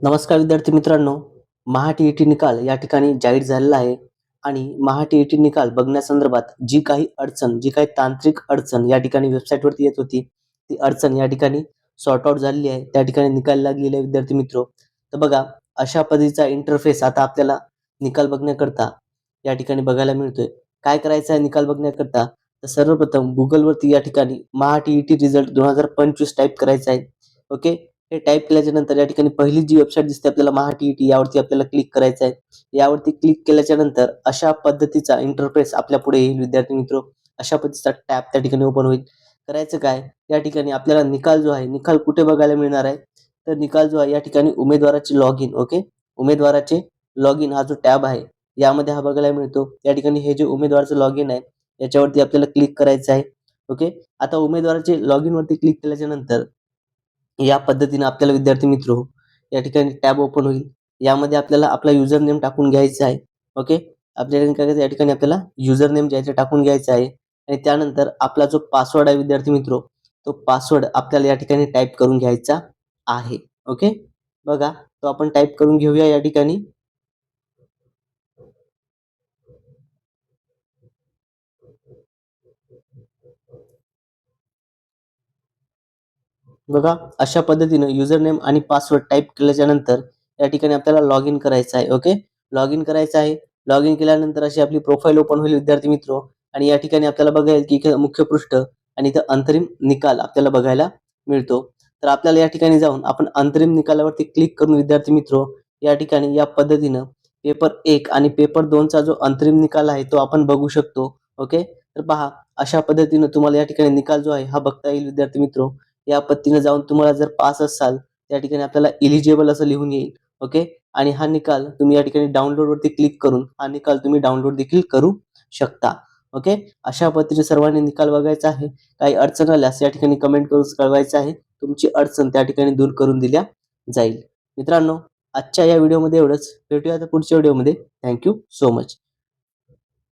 नमस्कार विद्यार्थी मित्रांनो महा टी ई टी निकाल या ठिकाणी जाहीर झालेला आहे. आणि महा टी ई टी निकाल बघण्यासंदर्भात जी काही अडचण जी काही तांत्रिक अडचण या ठिकाणी वेबसाईटवरती येत होती ती अडचण या ठिकाणी सॉर्ट आउट झालेली आहे. त्या ठिकाणी निकाल लागलेले आहे विद्यार्थी मित्र. तर बघा अशा पद्धतीचा इंटरफेस आता आपल्याला निकाल बघण्याकरता या ठिकाणी बघायला मिळतोय. काय करायचं आहे निकाल बघण्याकरता? तर सर्वप्रथम गुगलवरती या ठिकाणी Maha T E T result दोन हजार पंचवीस टाईप करायचं आहे. ओके हे टाईप केल्याच्यानंतर या ठिकाणी पहिली जी वेबसाईट दिसते आपल्याला महा टी टी यावरती आपल्याला क्लिक करायचं आहे. यावरती क्लिक केल्याच्यानंतर अशा पद्धतीचा इंटरफेस आपल्या पुढे येईल विद्यार्थी मित्र. अशा पद्धतीचा टॅब त्या ठिकाणी ओपन होईल. करायचं काय? या ठिकाणी आपल्याला निकाल जो आहे निकाल कुठे बघायला मिळणार आहे? तर निकाल जो आहे या ठिकाणी उमेदवाराचे लॉग इन ओके उमेदवाराचे लॉग इन हा जो टॅब आहे यामध्ये हा बघायला मिळतो. या ठिकाणी हे जे उमेदवाराचं लॉग इन आहे याच्यावरती आपल्याला क्लिक करायचं आहे ओके आता उमेदवाराचे लॉग इन वरती क्लिक केल्याच्यानंतर या पद्धतीने आपल्याला विद्यार्थी मित्र या ठिकाणी टॅब ओपन होईल. यामध्ये आपल्याला आपला युजर नेम टाकून घ्यायचा आहे. ओके? आपल्या ठिकाणी काय करायचं, या ठिकाणी आपल्याला युजर नेम ज्याचे टाकून घ्यायचा आहे. आणि त्यानंतर आपला जो पासवर्ड आहे विद्यार्थी मित्र तो पासवर्ड आपल्याला या ठिकाणी टाईप करून घ्यायचा आहे. ओके? बघा तो आपण टाईप करून घेऊया या ठिकाणी. बघा अशा पद्धतीनं युजर नेम आणि पासवर्ड टाईप केल्याच्यानंतर या ठिकाणी आपल्याला लॉग इन करायचं आहे ओके लॉग इन करायचं आहे. लॉग इन केल्यानंतर अशी आपली प्रोफाईल ओपन होईल विद्यार्थी मित्र. आणि या ठिकाणी आपल्याला बघायला की इथे मुख्य पृष्ठ आणि इथं अंतरिम निकाल आपल्याला बघायला मिळतो. तर आपल्याला या ठिकाणी जाऊन आपण अंतरिम निकालावरती क्लिक करून विद्यार्थी मित्र या ठिकाणी या पद्धतीनं पेपर एक आणि पेपर दोनचा जो अंतरिम निकाल आहे तो आपण बघू शकतो ओके तर पहा अशा पद्धतीनं तुम्हाला या ठिकाणी निकाल जो आहे हा बघता येईल विद्यार्थी मित्र. या पत्तीने जाऊन तुम्हाला जर पास असाल त्या ठिकाणी आपल्याला इलिजिबल असं लिहून येईल ओके आणि हा निकाल तुम्ही या ठिकाणी डाउनलोड वरती क्लिक करून हा निकाल तुम्ही डाउनलोड देखील करू शकता ओके अशा पद्धतीने सर्वांनी निकाल बघायचा आहे. काही अडचण आल्यास या ठिकाणी कमेंट करून कळवायचं आहे. तुमची अडचण त्या ठिकाणी दूर करून दिल्या जाईल. मित्रांनो आजच्या या व्हिडिओमध्ये एवढंच. भेटूया आता पुढच्या व्हिडिओमध्ये थँक्यू सो मच